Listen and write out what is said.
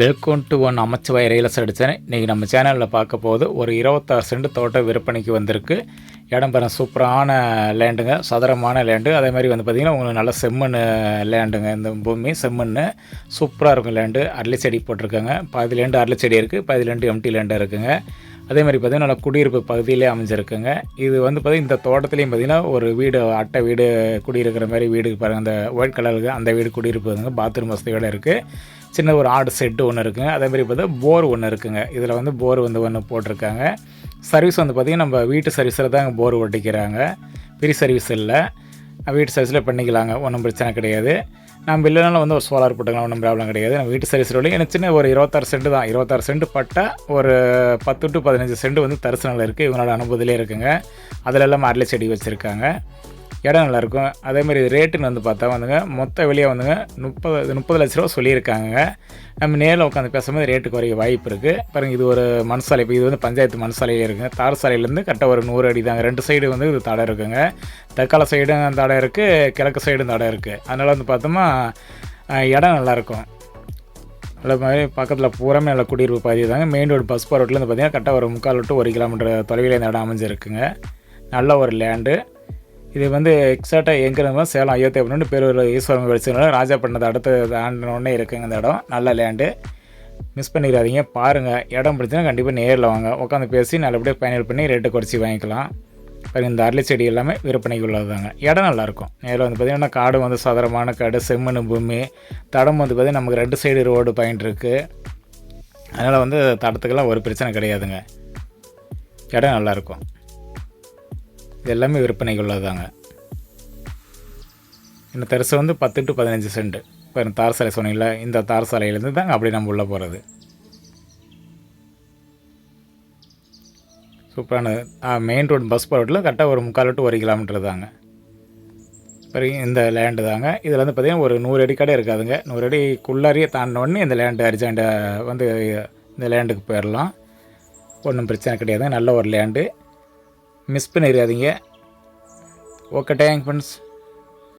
Welcome to one அமைச்சவாய் real அடித்தேன் இன்றைக்கி நம்ம சேனலில் பார்க்க போது ஒரு இருபத்தாறு சென்ட் தோட்டம் விற்பனைக்கு வந்திருக்கு. இடம் பெற சூப்பரான லேண்டுங்க சதுரமான லேண்டு அதே மாதிரி வந்து பார்த்திங்கன்னா உங்களுக்கு நல்ல செம்மண் லேண்டுங்க இந்த பூமி செம்மண் சூப்பராக இருக்கும் லேண்டு அரளி செடி போட்டிருக்காங்க. பாதி லேண்டு அரளி செடி இருக்குது பாதி லேண்டு எம்டி லேண்டு இருக்குங்க. அதே மாதிரி பார்த்திங்கன்னா குடியிருப்பு பகுதியிலே அமைஞ்சிருக்குங்க. இது வந்து பார்த்திங்கன்னா இந்த தோட்டத்துலேயும் பார்த்திங்கன்னா ஒரு வீடு அட்டை வீடு குடியிருக்கிற மாதிரி வீடு பாருங்கள் அந்த ஒயிட் கலருக்கு அந்த வீடு குடியிருப்புங்க பாத்ரூம் வசதியோடு இருக்குது சின்ன ஒரு ஆடு செட்டு ஒன்று இருக்குங்க. அதே மாதிரி பார்த்தா போர் ஒன்று இருக்குங்க. இதில் வந்து போர் வந்து ஒன்று போட்டிருக்காங்க. சர்வீஸ் வந்து பார்த்திங்கன்னா நம்ம வீட்டு சர்வீஸில் தான் போர் ஒட்டிக்கிறாங்க. ஃப்ரீ சர்வீஸ் இல்லை. வீட்டு சர்வீஸில் பண்ணிக்கலாங்க. ஒன்றும் பிரச்சனை கிடையாது. நம்ம இல்லைனாலும் வந்து ஒரு சோலார் போட்டுக்கலாம் ஒன்றும் ப்ராப்ளம் கிடையாது. நம்ம வீட்டு சர்வீஸ் சொல்லி எனக்கு சின்ன ஒரு இருபத்தாறு சென்ட் தான். இருபத்தாறு சென்ட் பட்டா ஒரு பத்து டு பதினஞ்சு சென்ட் வந்து தரிசனில் இருக்குது இவங்களோட அனுபவத்திலே இருக்குங்க. அதில் எல்லாம் அரளி செடி வச்சுருக்காங்க. இடம் நல்லாயிருக்கும். அதேமாதிரி ரேட்டுன்னு வந்து பார்த்தா வந்துங்க மொத்த வெளியே வந்துங்க முப்பது முப்பது லட்ச ரூபா சொல்லியிருக்காங்க நம்ம நேரில் உட்காந்து பேசும்போது ரேட்டு குறைய வாய்ப்பு இருக்குது பாருங்கள் இது ஒரு மண் சாலை இப்போ இது வந்து பஞ்சாயத்து மண் சாலையே இருக்குங்க. தார் சாலையிலேருந்து கரெக்டாக ஒரு நூறு அடி தாங்க. ரெண்டு சைடு வந்து இது தடை இருக்குங்க. தக்கால சைடும் தடை இருக்குது கிழக்கு சைடும் தடை இருக்குது அதனால் வந்து பார்த்தோமா இடம் நல்லாயிருக்கும். அதே மாதிரி பக்கத்தில் பூராமே நல்ல குடியிருப்பு பகுதி தாங்க. மெயின் ரோடு பஸ் போகிற ரோட்லேருந்து பார்த்தீங்கன்னா கரெக்டாக ஒரு முக்கால் விட்டு ஒரு கிலோமீட்டர் தொலைவில் இந்த இடம் அமைஞ்சிருக்குங்க. நல்ல ஒரு லேண்டு இது வந்து எக்ஸாக்டாக எங்கே சேலம் ஐயத்தி அப்படின்னு பேர் ஈஸ்வரன் ராஜா பண்ணது அடுத்த ஆண்டனோடனே இருக்குங்க இந்த இடம். நல்ல லேண்டு மிஸ் பண்ணிடாதீங்க பாருங்கள் இடம் பிடிச்சினா கண்டிப்பாக நேரில் வாங்க. உட்காந்து பேசி நல்லபடியாக ஃபைனல் பண்ணி ரேட்டு குறைச்சி வாங்கிக்கலாம். பாருங்க இந்த அரளி செடி எல்லாமே விற்பனைக்கு உள்ளதுதாங்க இடம் நல்லாயிருக்கும். நேரில் வந்து பார்த்திங்கன்னா காடு வந்து சதுரமான காடு செம்மண் பூமி. தடம் வந்து பார்த்திங்கன்னா நமக்கு ரெண்டு சைடு ரோடு பாயிண்ட் இருக்குது அதனால் வந்து தடத்துக்கெல்லாம் ஒரு பிரச்சனை கிடையாதுங்க. இடம் நல்லாயிருக்கும். இது எல்லாமே விற்பனைக்கு உள்ளதுதாங்க இந்த தெருசு வந்து பத்து டு பதினஞ்சு சென்ட் இப்போ தார் சாலை சொன்னீங்களா இந்த தார் சாலையிலேருந்து தாங்க அப்படி நம்ம உள்ளே போகிறது சூப்பரான மெயின் ரோடு பஸ் போகிற ரோட்டில் கரெக்டாக ஒரு முக்கால் டு ஒரு கிலோமீட்டர் தாங்க. பிறகு இந்த லேண்டு தாங்க. இதில் வந்து பார்த்திங்கன்னா ஒரு நூறு அடி கடை இருக்காதுங்க. நூறு அடிக்குள்ளாரியே தாண்டினோடனே இந்த லேண்டு அர்ஜென்ட்டை வந்து இந்த லேண்டுக்கு போயிடலாம் ஒன்றும் பிரச்சனை கிடையாது நல்ல ஒரு லேண்டு மிஸ் பண்ணிடாதீங்க. Okay thank friends